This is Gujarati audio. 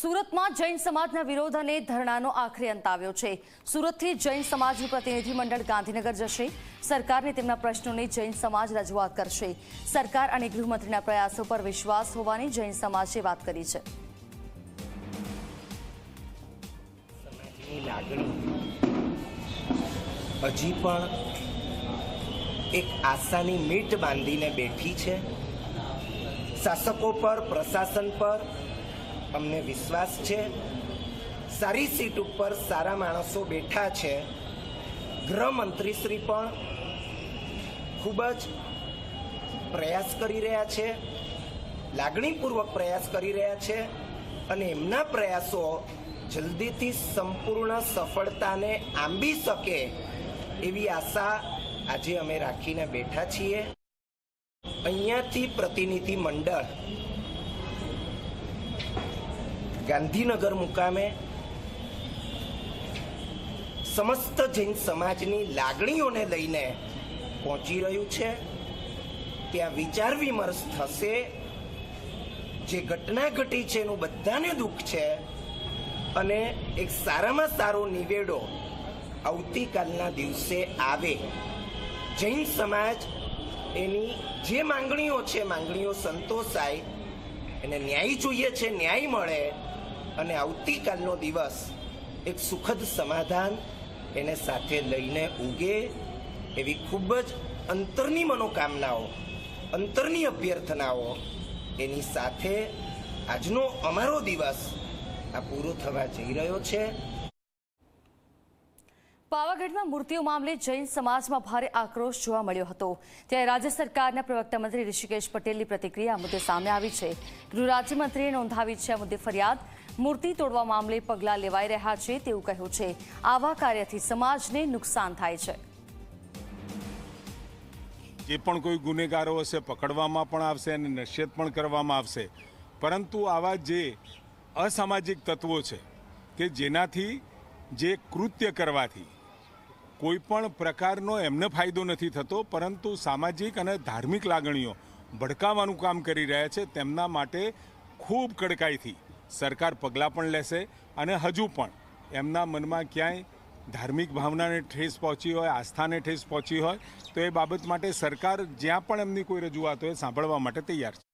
સુરતમાં જૈન સમાજના વિરોધ અને ધરણાનો આખરે અંત આવ્યો છે. સુરતથી જૈન સમાજનું પ્રતિનિધિમંડળ ગાંધીનગર જશે. સરકારને તેમના પ્રશ્નોને જૈન સમાજ રજૂઆત કરશે. સરકાર અને ગૃહમંત્રીના પ્રયાસો પર વિશ્વાસ હોવાની જૈન સમાજે વાત કરી છે. હજી પણ એક આશાની મીટ બાંધીને બેઠી છે. શાસકો પર, પ્રશાસન પર અમને વિશ્વાસ છે. સારી સીટ ઉપર સારા માણસો બેઠા છે. ગૃહમંત્રીશ્રી પણ ખૂબ જ પ્રયાસ કરી રહ્યા છે. લાગણીપૂર્વક પ્રયાસ કરી રહ્યા છે અને એમના પ્રયાસો જલ્દીથી સંપૂર્ણ સફળતાને આંબી શકે એવી આશા આજે અમે રાખીને બેઠા છીએ. અહીંયાથી પ્રતિનિધિ મંડળ ગાંધીનગર મુકામે સમસ્ત જૈન સમાજની લાગણીઓને લઈને પહોંચી રહ્યું છે. ત્યાં વિચાર વિમર્શ થશે. જે ઘટના ઘટી છે એનું બધાને દુઃખ છે. અને એક સારામાં સારો નિવેડો આવતીકાલના દિવસે આવે. જૈન સમાજ એની જે માંગણીઓ છે, માંગણીઓ સંતોષાય, એને ન્યાય જોઈએ છે, ન્યાય મળે. અને આવતીકાલનો દિવસ એક સુખદ સમાધાન એને સાથે લઈને ઉગે એવી ખૂબ જ અંતરની મનોકામનાઓ, અંતરની અભ્યર્થનાઓ એની સાથે આજનો અમારો દિવસ આ પૂરો થવા જઈ રહ્યો છે. પાવાગઢમાં મૂર્તિઓ મામલે જૈન સમાજમાં ભારે આક્રોશ જોવા મળ્યો હતો. ત્યારે રાજ્ય સરકારના પ્રવક્તા મંત્રી ઋષિકેશ પટેલની પ્રતિક્રિયા આ મુદ્દે સામે આવી છે. ગૃહ રાજ્યમંત્રીએ નોંધાવી છે આ મુદ્દે ફરિયાદ. મૂર્તિ તોડવા મામલે પગલાં લેવાઈ રહ્યા છે તેવું કહ્યું છે. આવા કાર્યથી સમાજને નુકસાન થાય છે. જે પણ કોઈ ગુનેગારો હશે, પકડવામાં પણ આવશે અને નશ્યત પણ કરવામાં આવશે. પરંતુ આવા જે અસામાજિક તત્વો છે કે જેનાથી જે કૃત્ય કરવાથી કોઈ પણ પ્રકારનો એમને ફાયદો નથી થતો, પરંતુ સામાજિક અને ધાર્મિક લાગણીઓ ભડકાવવાનું કામ કરી રહ્યા છે, તેમના માટે ખૂબ કડકાઈથી. સરકાર પગલાં પણ લેશે અને હજુ પણ એમના મનમાં ક્યાંય ધાર્મિક ભાવનાને ઠેસ પહોંચી હોય, આસ્થાને ઠેસ પહોંચી હોય, તો એ બાબત માટે સરકાર જ્યાં પણ એમની કોઈ રજૂઆત હોય સાંભળવા માટે તૈયાર છે.